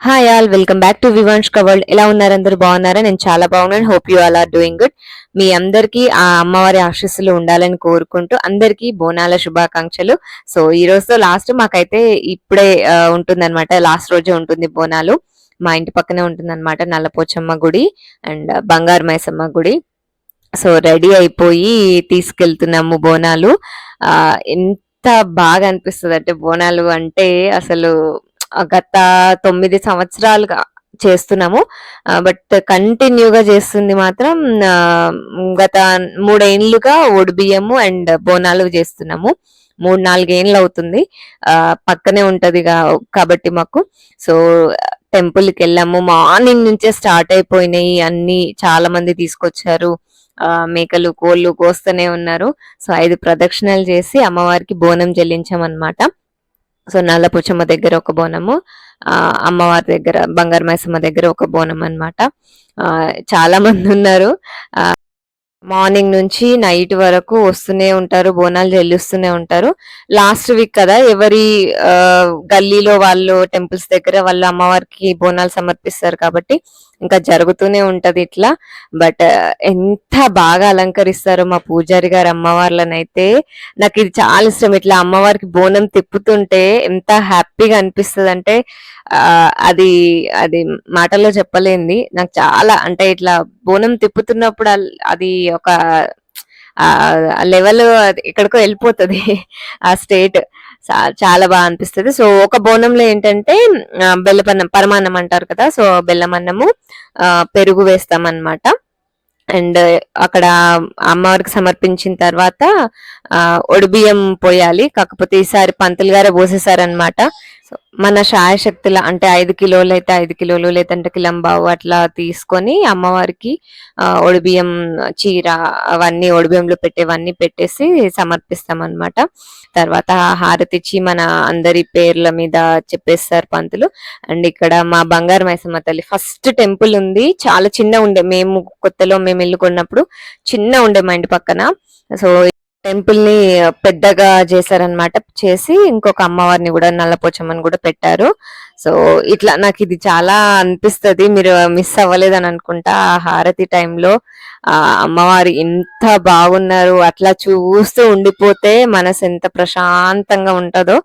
Hi all welcome back to Vivansh covered ఎలా ఉన్నారు అందరూ? బాగున్నారా? నేను చాలా బాగున్నాను. Hope you all are doing good మీ అందరికీ ఆ అమ్మవారి ఆశీస్సులు ఉండాలని కోరుకుంటూ అందరికీ బోనాల శుభాకాంక్షలు. సో ఈ రోజుతో లాస్ట్ మాకైతే ఇప్పుడే ఉంటుందన్నమాట. లాస్ట్ రోజే ఉంటుంది బోనాలు. మా ఇంటి పక్కనే ఉంటుందన్నమాట నల్లపోచమ్మ గుడి అండ్ బంగారు మైసమ్మ గుడి. సో రెడీ అయిపోయి తీసుకెళ్తున్నాము బోనాలు. ఎంత బాగా అనిపిస్తుంది అంటే బోనాలు అంటే అసలు గత తొమ్మిది సంవత్సరాలుగా చేస్తున్నాము. బట్ కంటిన్యూగా చేస్తుంది మాత్రం గత మూడేండ్లుగా బియ్యము అండ్ బోనాలు చేస్తున్నాము. మూడు నాలుగేండ్లు అవుతుంది. పక్కనే ఉంటుంది కాబట్టి మాకు. సో టెంపుల్కి వెళ్ళాము. మార్నింగ్ నుంచే స్టార్ట్ అయిపోయినాయి. అన్ని చాలా మంది తీసుకొచ్చారు. మేకలు కోళ్ళు కోస్తూనే ఉన్నారు. సో ఐదు ప్రదక్షిణలు చేసి అమ్మవారికి బోనం చెల్లించామన్నమాట. సో నల్లపుచ్చమ్మ దగ్గర ఒక బోనము ఆ అమ్మవారి దగ్గర బంగారు మైసమ్మ దగ్గర ఒక బోనం అన్నమాట ఆ చాలా మంది ఉన్నారు. ఆ మార్నింగ్ నుంచి నైట్ వరకు వస్తూనే ఉంటారు బోనాలు చెల్లిస్తూనే ఉంటారు. లాస్ట్ వీక్ కదా ఎవరి గల్లీలో వాళ్ళు టెంపుల్స్ దగ్గర వాళ్ళు అమ్మవారికి బోనాలు సమర్పిస్తారు కాబట్టి ఇంకా జరుగుతూనే ఉంటది ఇట్లా. బట్ ఎంత బాగా అలంకరిస్తారో మా పూజారి గారు అమ్మవార్లనైతే నాకు ఇది చాలా ఇష్టం. ఇట్లా అమ్మవారికి బోనం తిప్పుతుంటే ఎంత హ్యాపీగా అనిపిస్తుంది అంటే అది అది మాటల్లో చెప్పలేంది. నాకు చాలా అంటే ఇట్లా బోనం తిప్పుతున్నప్పుడు అది ఒక ఆ లెవెల్ ఎక్కడికో వెళ్ళిపోతుంది ఆ స్టేట్. చాలా బాగా అనిపిస్తుంది. సో ఒక బోనంలో ఏంటంటే బెల్లపన్నం పరమాన్నం అంటారు కదా సో బెల్లం అన్నము పెరుగు వేస్తాం అన్నమాట అండ్ అక్కడ అమ్మవారికి సమర్పించిన తర్వాత ఆ ఒడిబియ్యం పోయాలి. కాకపోతే ఈసారి పంతులు గారే పోసేసారనమాట సో మన శాయశక్తుల అంటే ఐదు కిలోలు అయితే ఐదు కిలోలు లేదంటే కిలంబావు అట్లా తీసుకొని అమ్మవారికి ఒడిబియ్యం చీర అవన్నీ ఒడిబియ్యంలో పెట్టేవన్నీ పెట్టేసి సమర్పిస్తాం అన్నమాట తర్వాత హారతి ఇచ్చి మన అందరి పేర్ల మీద చెప్పేస్తారు పంతులు. అండ్ ఇక్కడ మా బంగారు మైసమ్మ తల్లి ఫస్ట్ టెంపుల్ ఉంది. చాలా చిన్న ఉండే. మేము కొత్తలో మేము ఇల్లు కొన్నప్పుడు చిన్న ఉండే మా ఇంటి పక్కన. సో టెంపుల్ని పెద్దగా చేశారనమాట చేసి ఇంకొక అమ్మవారిని కూడా నల్లపోచమ్మని కూడా పెట్టారు. సో ఇట్లా నాకు ఇది చాలా అనిపిస్తుంది. మీరు మిస్ అవ్వలేదని అనుకుంటా ఆ హారతి టైంలో ఆ అమ్మవారు ఎంత బాగున్నారు. అట్లా చూస్తూ ఉండిపోతే మనసు ఎంత ప్రశాంతంగా ఉంటుందో.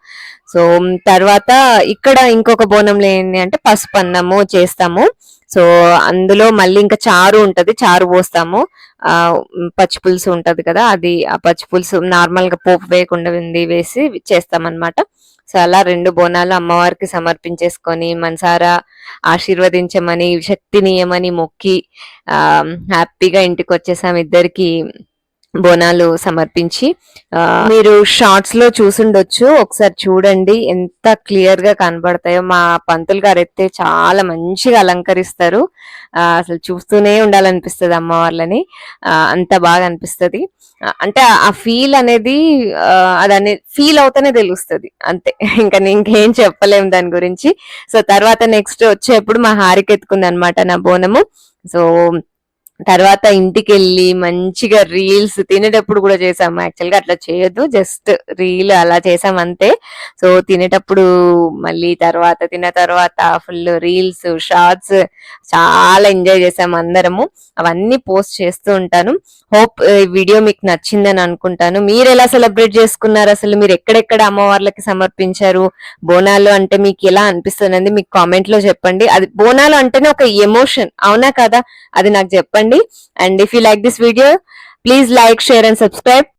సో తర్వాత ఇక్కడ ఇంకొక బోనంలో ఏంటి అంటే పసుపు అన్నము చేస్తాము. సో అందులో మళ్ళీ ఇంకా చారు ఉంటది. చారు పోస్తాము. పచ్చిపులుసు ఉంటుంది పచ్చి పులుసు కదా అది ఆ పచ్చి పులుసు పోపు వేయకుండా ఉంది వేసి చేస్తాం అన్నమాట సో అలా రెండు బోనాలు అమ్మవారికి సమర్పించేసుకొని మనసారా ఆశీర్వదించమని శక్తినీయమని మొక్కి హ్యాపీగా ఇంటికి వచ్చేసాం ఇద్దరికి. బోనాలు సమర్పించి మీరు షార్ట్స్లో చూసుండొచ్చు. ఒకసారి చూడండి ఎంత క్లియర్గా కనబడతాయో. మా పంతులు గారు అయితే చాలా మంచిగా అలంకరిస్తారు. అసలు చూస్తూనే ఉండాలనిపిస్తుంది అమ్మవార్లని. అంత బాగా అనిపిస్తుంది. అంటే ఆ ఫీల్ అనేది అదనే ఫీల్ అవుతానే తెలుస్తుంది. అంతే. ఇంకా నేను ఇంకేం చెప్పలేము దాని గురించి. సో తర్వాత నెక్స్ట్ వచ్చేప్పుడు మా హారిక ఎత్తుకుంది అనమాట నా బోనము. సో తర్వాత ఇంటికి వెళ్ళి మంచిగా రీల్స్ తినేటప్పుడు కూడా చేసాము. యాక్చువల్గా అట్లా చేయొద్దు. జస్ట్ రీల్ అలా చేసాం అంతే. సో తినేటప్పుడు మళ్ళీ తర్వాత తిన్న తర్వాత ఫుల్ రీల్స్ షార్ట్స్ చాలా ఎంజాయ్ చేసాము అందరము. అవన్నీ పోస్ట్ చేస్తూ ఉంటాను. హోప్ వీడియో మీకు నచ్చిందని అనుకుంటాను. మీరు ఎలా సెలబ్రేట్ చేసుకున్నారు? అసలు మీరు ఎక్కడెక్కడ అమ్మవార్లకి సమర్పించారు? బోనాలు అంటే మీకు ఎలా అనిపిస్తుంది మీకు కామెంట్లో చెప్పండి. అది బోనాలు అంటేనే ఒక ఎమోషన్. అవునా కదా? అది నాకు చెప్పండి. and if you like this video please like share and subscribe